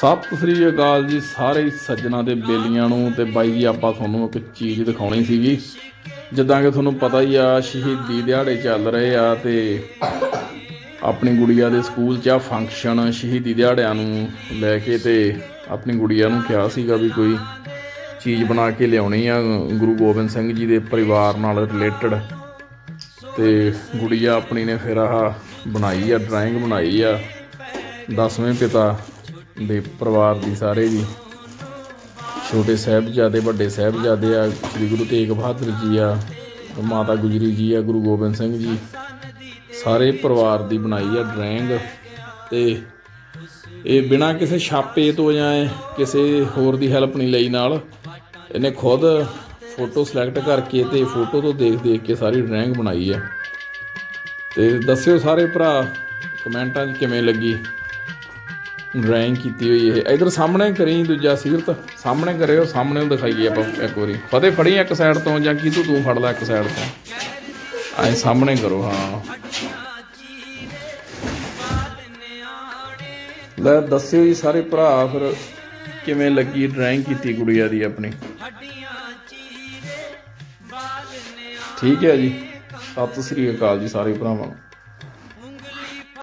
ਸਤਿ ਸ੍ਰੀ ਅਕਾਲ ਜੀ ਸਾਰੇ ਹੀ ਸੱਜਣਾ ਦੇ ਬੇਲੀਆਂ ਨੂੰ ਤੇ ਬਾਈ ਜੀ, ਆਪਾਂ ਤੁਹਾਨੂੰ ਇੱਕ ਚੀਜ਼ ਦਿਖਾਉਣੀ ਸੀਗੀ। ਜਿੱਦਾਂ ਕਿ ਤੁਹਾਨੂੰ ਪਤਾ ਹੀ ਆ, ਸ਼ਹੀਦੀ ਦਿਹਾੜੇ ਚੱਲ ਰਹੇ ਆ ਤੇ ਆਪਣੀ ਗੁੜੀਆ ਦੇ ਸਕੂਲ 'ਚ ਆ ਫੰਕਸ਼ਨ ਸ਼ਹੀਦੀ ਦਿਹਾੜਿਆਂ ਨੂੰ ਲੈ ਕੇ ਤੇ ਆਪਣੀ ਗੁੜੀਆ ਨੂੰ ਕਿਹਾ ਸੀਗਾ ਵੀ ਕੋਈ ਚੀਜ਼ ਬਣਾ ਕੇ ਲਿਆਉਣੀ ਆ, ਗੁਰੂ ਗੋਬਿੰਦ ਸਿੰਘ ਜੀ ਦੇ ਪਰਿਵਾਰ ਨਾਲ ਰਿਲੇਟਡ ਤੇ ਗੁੜੀਆ ਆਪਣੀ ਨੇ ਫਿਰ ਆਹ ਬਣਾਈ ਆ ਡਰਾਇੰਗ ਬਣਾਈ ਆ, ਦਸਵੇਂ ਪਿਤਾ ਦੇ ਪਰਿਵਾਰ ਦੀ ਸਾਰੇ ਜੀ। ਛੋਟੇ ਸਾਹਿਬਜ਼ਾਦੇ, ਵੱਡੇ ਸਾਹਿਬਜ਼ਾਦੇ ਆ, ਸ੍ਰੀ ਗੁਰੂ ਤੇਗ ਬਹਾਦਰ ਜੀ ਆ, ਮਾਤਾ ਗੁਜਰੀ ਜੀ ਆ, ਗੁਰੂ ਗੋਬਿੰਦ ਸਿੰਘ ਜੀ। ਸਾਰੇ ਪਰਿਵਾਰ ਦੀ ਬਣਾਈ ਆ ਡਰਾਇੰਗ ਤੇ ਇਹ ਬਿਨਾਂ ਕਿਸੇ ਛਾਪੇ ਤੋਂ ਜਾਂ ਕਿਸੇ ਹੋਰ ਦੀ ਹੈਲਪ ਨਹੀਂ ਲਈ ਨਾਲ ਇਹਨੇ ਖੁਦ ਫੋਟੋ ਸਿਲੈਕਟ ਕਰਕੇ ਤੇ ਫੋਟੋ ਤੋਂ ਦੇਖ ਦੇਖ ਕੇ ਸਾਰੀ ਡਰਾਇੰਗ ਬਣਾਈ ਆ। ਤੇ ਦੱਸਿਓ ਸਾਰੇ ਭਰਾ ਕਮੈਂਟਾਂ 'ਚ ਕਿਵੇਂ ਲੱਗੀ? ਡਰਾਇੰਗ ਕੀਤੀ ਹੋਈ ਇਹ। ਇਧਰ ਸਾਹਮਣੇ ਕਰੀ, ਦੂਜਾ ਸੀਰਤ। ਸਾਹਮਣੇ ਕਰਿਓ, ਸਾਹਮਣੇ ਦਿਖਾਈਏ ਆਪਾਂ ਇੱਕ ਵਾਰੀ। ਫਤਿਹ, ਫੜੀ ਇੱਕ ਸਾਈਡ ਤੋਂ ਜਾਂ ਕੀ ਤੂੰ ਤੂੰ ਫੜ ਲੈ ਇੱਕ ਸਾਈਡ ਤੋਂ। ਐ ਸਾਹਮਣੇ ਕਰੋ, ਹਾਂ। ਲੈ ਦੱਸਿਓ ਜੀ ਸਾਰੇ ਭਰਾ, ਫਿਰ ਕਿਵੇਂ ਲੱਗੀ ਡਰਾਇੰਗ ਕੀਤੀ ਗੁੜੀਆ ਦੀ ਆਪਣੀ? ਠੀਕ ਹੈ ਜੀ। ਸਤਿ ਸ੍ਰੀ ਅਕਾਲ ਜੀ ਸਾਰੇ ਭਰਾਵਾਂ ਨੂੰ।